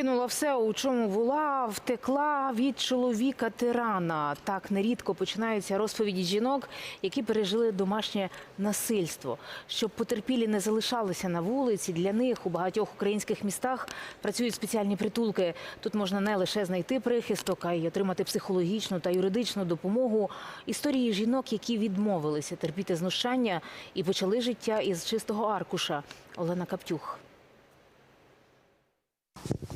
Кинула все, у чому була, втекла від чоловіка тирана. Так нерідко починаються розповіді жінок, які пережили домашнє насильство. Щоб потерпілі не залишалися на вулиці, для них у багатьох українських містах працюють спеціальні притулки. Тут можна не лише знайти прихисток, а й отримати психологічну та юридичну допомогу. Історії жінок, які відмовилися терпіти знущання і почали життя із чистого аркуша. Олена Каптюх.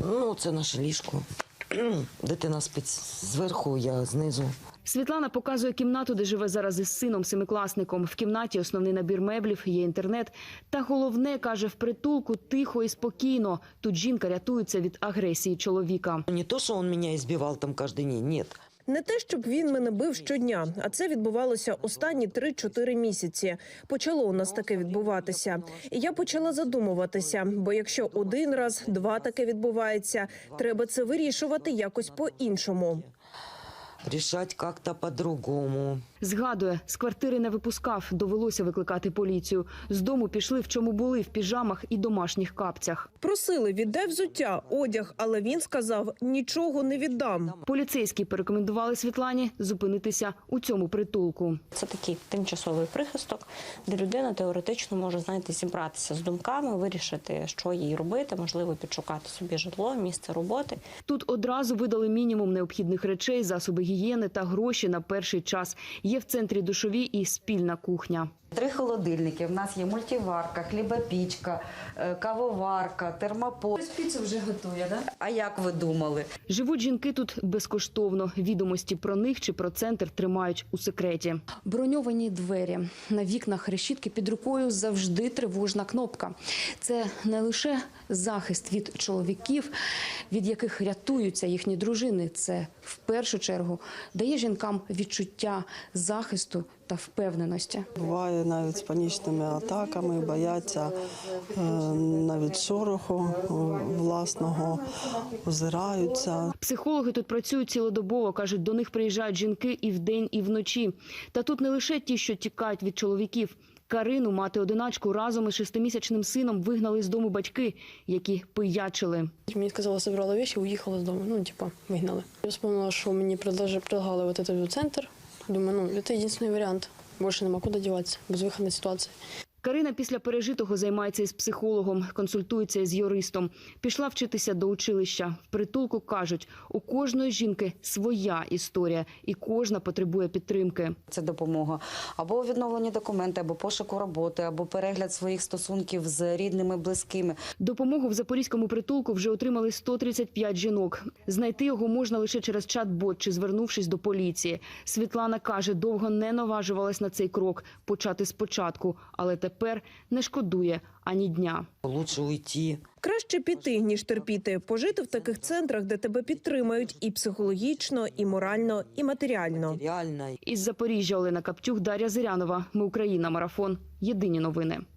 Ну, це наше ліжко. Дитина спить зверху, я знизу. Світлана показує кімнату, де живе зараз із сином семикласником. В кімнаті основний набір меблів, є інтернет. Та головне каже, в притулку тихо і спокійно. Тут жінка рятується від агресії чоловіка. Не то, що він мене збивав там кожен день, ні. Не те, щоб він мене бив щодня, а це відбувалося останні 3-4 місяці. Почало у нас таке відбуватися. І я почала задумуватися, бо якщо один раз, два таке відбувається, треба це вирішувати якось по-іншому. Рішати як-то по-другому. Згадує, з квартири не випускав, довелося викликати поліцію. З дому пішли, в чому були, в піжамах і домашніх капцях. Просили віддай взуття, одяг, але він сказав нічого не віддам. Поліцейські порекомендували Світлані зупинитися у цьому притулку. Це такий тимчасовий прихисток, де людина теоретично може знаєте, зібратися з думками, вирішити, що їй робити, можливо, підшукати собі житло, місце роботи. Тут одразу видали мінімум необхідних речей, засоби гігієни та гроші на перший час. Є в центрі душові і спільна кухня. Три холодильники. В нас є мультиварка, хлібопічка, е, кавоварка, термопол. Піцу вже готує, да? А як ви думали? Живуть жінки тут безкоштовно. Відомості про них чи про центр тримають у секреті. Броньовані двері на вікнах решітки під рукою завжди тривожна кнопка. Це не лише захист від чоловіків, від яких рятуються їхні дружини. Це в першу чергу дає жінкам відчуття захисту та впевненості. Буває навіть з панічними атаками, бояться е, навіть шороху е, власного, озираються. Психологи тут працюють цілодобово. кажуть, до них приїжджають жінки і вдень, і вночі. Та тут не лише ті, що тікають від чоловіків. Карину, мати одиначку, разом із шестимісячним сином вигнали з дому батьки, які пиячили. Мені сказали, забрала вещи, уїхала з дому. Ну, типа, вигнали. Я вспомнила, що мені предлагали вот этот центр. Думаю, ну, это единственный вариант. Больше нема куди діватися, безвыходная ситуація. Карина після пережитого займається із психологом, консультується із юристом. Пішла вчитися до училища. В притулку кажуть, у кожної жінки своя історія, і кожна потребує підтримки. Це допомога або у відновленні документів, або пошуку роботи, або перегляд своїх стосунків з рідними, близькими. Допомогу в запорізькому притулку вже отримали 135 жінок. Знайти його можна лише через чат-бот чи звернувшись до поліції. Світлана каже, довго не наважувалась на цей крок почати спочатку, але тепер не шкодує ані дня. Лучше уйти. Краще піти, ніж терпіти, пожити в таких центрах, де тебе підтримають і психологічно, і морально, і матеріально. Із Запоріжжя Олена Каптюх, Дар'я Зирянова. Ми Україна. Марафон. Єдині новини.